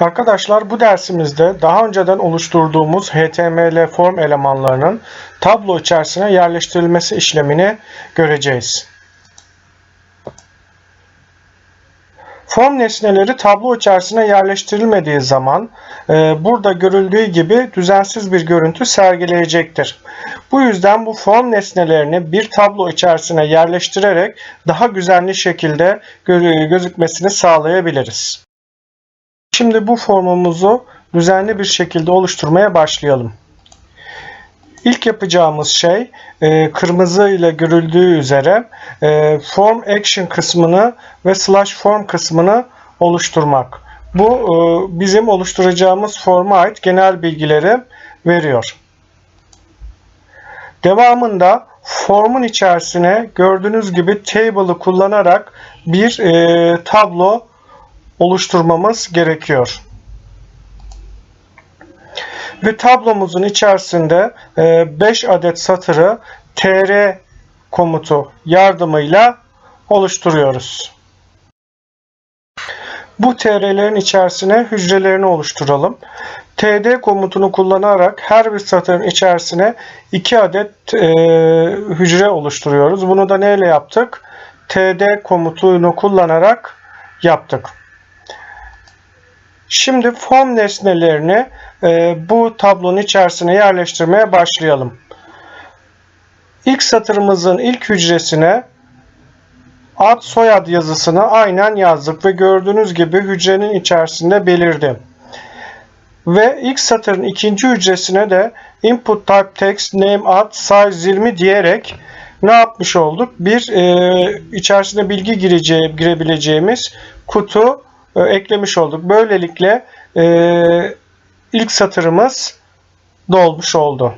Arkadaşlar bu dersimizde daha önceden oluşturduğumuz HTML form elemanlarının tablo içerisine yerleştirilmesi işlemini göreceğiz. Form nesneleri tablo içerisine yerleştirilmediği zaman e, burada görüldüğü gibi düzensiz bir görüntü sergileyecektir. Bu yüzden bu form nesnelerini bir tablo içerisine yerleştirerek daha güvenli şekilde gö- gözükmesini sağlayabiliriz. Şimdi bu formumuzu düzenli bir şekilde oluşturmaya başlayalım. İlk yapacağımız şey e, kırmızı ile görüldüğü üzere e, form action kısmını ve slash form kısmını oluşturmak. Bu e, bizim oluşturacağımız forma ait genel bilgileri veriyor. Devamında formun içerisine gördüğünüz gibi table'ı kullanarak bir tablo oluşturmamız gerekiyor. Ve tablomuzun içerisinde 5 adet satırı tr komutu yardımıyla oluşturuyoruz. Bu tr'lerin içerisine hücrelerini oluşturalım. td komutunu kullanarak her bir satırın içerisine 2 adet e, hücre oluşturuyoruz. Bunu da neyle yaptık? td komutunu kullanarak yaptık. Şimdi form nesnelerini e, bu tablonun içerisine yerleştirmeye başlayalım. İlk satırımızın ilk hücresine ad soyad yazısını aynen yazdık ve gördüğünüz gibi hücrenin içerisinde belirdi. Ve ilk satırın ikinci hücresine de input type text name ad size 20 diyerek ne yapmış olduk? Bir e, içerisine bilgi gireceği, girebileceğimiz kutu e, eklemiş olduk. Böylelikle e, ilk satırımız dolmuş oldu.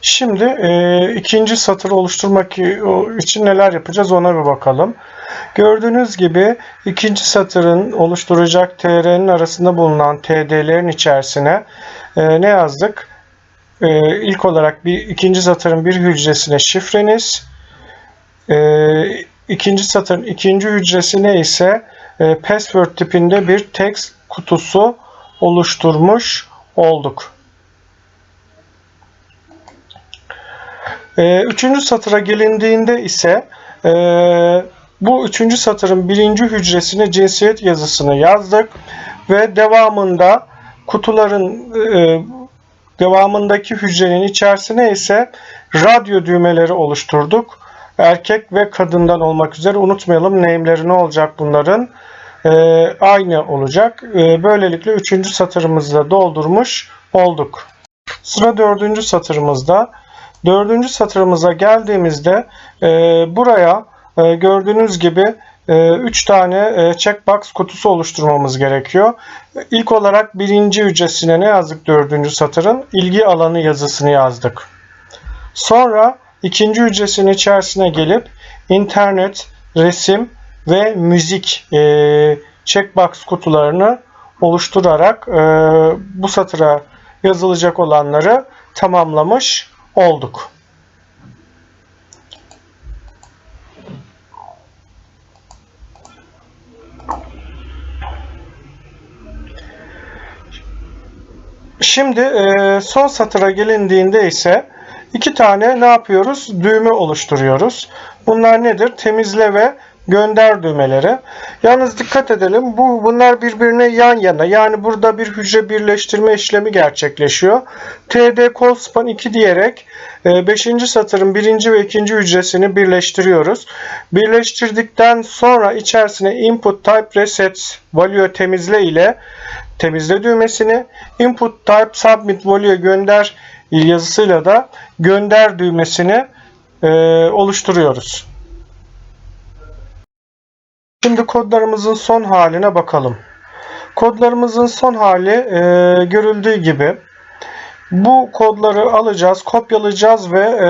Şimdi e, ikinci satır oluşturmak için neler yapacağız ona bir bakalım. Gördüğünüz gibi ikinci satırın oluşturacak tr'nin arasında bulunan td'lerin içerisine e, ne yazdık? E, ilk olarak bir ikinci satırın bir hücresine şifreniz, e, ikinci satırın ikinci hücresine ise e, password tipinde bir text kutusu oluşturmuş olduk. E, üçüncü satıra gelindiğinde ise e, bu üçüncü satırın birinci hücresine cinsiyet yazısını yazdık ve devamında kutuların e, devamındaki hücrenin içerisine ise radyo düğmeleri oluşturduk. Erkek ve kadından olmak üzere unutmayalım name'leri ne olacak bunların? Ee, aynı olacak. Ee, böylelikle üçüncü satırımızda doldurmuş olduk. Sıra dördüncü satırımızda. Dördüncü satırımıza geldiğimizde e, buraya e, gördüğünüz gibi 3 tane e, checkbox kutusu oluşturmamız gerekiyor. İlk olarak birinci hücresine ne yazdık dördüncü satırın? İlgi alanı yazısını yazdık. Sonra ikinci hücresinin içerisine gelip internet, resim ve müzik e, checkbox kutularını oluşturarak e, bu satıra yazılacak olanları tamamlamış olduk. Şimdi e, son satıra gelindiğinde ise iki tane ne yapıyoruz? Düğme oluşturuyoruz. Bunlar nedir? Temizle ve gönder düğmeleri. Yalnız dikkat edelim. Bu bunlar birbirine yan yana. Yani burada bir hücre birleştirme işlemi gerçekleşiyor. TD colspan 2 diyerek 5. E, satırın 1. ve 2. hücresini birleştiriyoruz. Birleştirdikten sonra içerisine input type reset value temizle ile temizle düğmesini input type submit value gönder yazısıyla da gönder düğmesini e, oluşturuyoruz. Şimdi kodlarımızın son haline bakalım. Kodlarımızın son hali e, görüldüğü gibi bu kodları alacağız, kopyalayacağız ve e,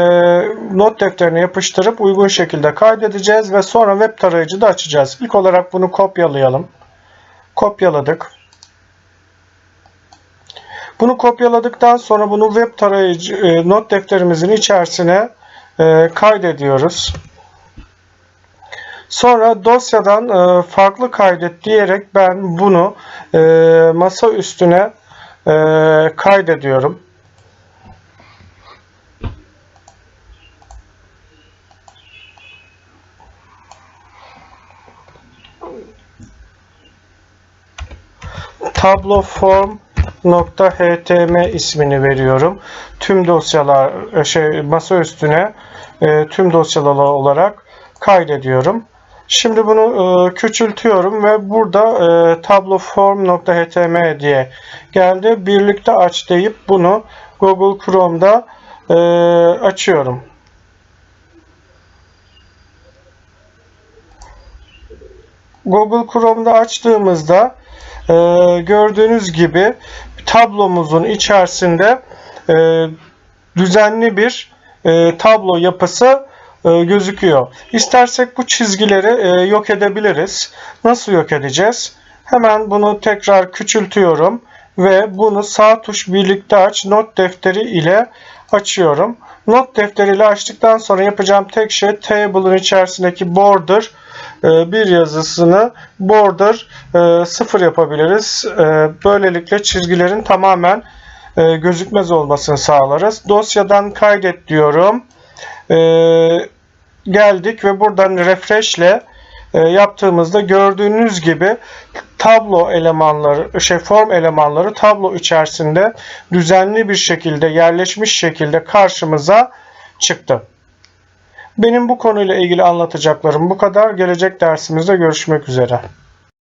not defterine yapıştırıp uygun şekilde kaydedeceğiz ve sonra web tarayıcıda açacağız. İlk olarak bunu kopyalayalım. Kopyaladık. Bunu kopyaladıktan sonra bunu web tarayıcı e, not defterimizin içerisine e, kaydediyoruz. Sonra dosyadan e, farklı kaydet diyerek ben bunu e, masa üstüne e, kaydediyorum. tabloform.htm ismini veriyorum. Tüm dosyalar e, şey masa üstüne e, tüm dosyalar olarak kaydediyorum. Şimdi bunu e, küçültüyorum ve burada e, tabloform.htm diye geldi. Birlikte aç deyip bunu Google Chrome'da e, açıyorum. Google Chrome'da açtığımızda e, gördüğünüz gibi tablomuzun içerisinde e, düzenli bir e, tablo yapısı e, gözüküyor. İstersek bu çizgileri e, yok edebiliriz. Nasıl yok edeceğiz? Hemen bunu tekrar küçültüyorum ve bunu sağ tuş birlikte aç not defteri ile açıyorum. Not defteriyle açtıktan sonra yapacağım tek şey table'ın içerisindeki border bir yazısını border e, sıfır yapabiliriz. E, Böylelikle çizgilerin tamamen e, gözükmez olmasını sağlarız. Dosyadan kaydet diyorum. E, Geldik ve buradan refresh ile e, yaptığımızda gördüğünüz gibi tablo elemanları, şey form elemanları tablo içerisinde düzenli bir şekilde yerleşmiş şekilde karşımıza çıktı. Benim bu konuyla ilgili anlatacaklarım bu kadar. Gelecek dersimizde görüşmek üzere.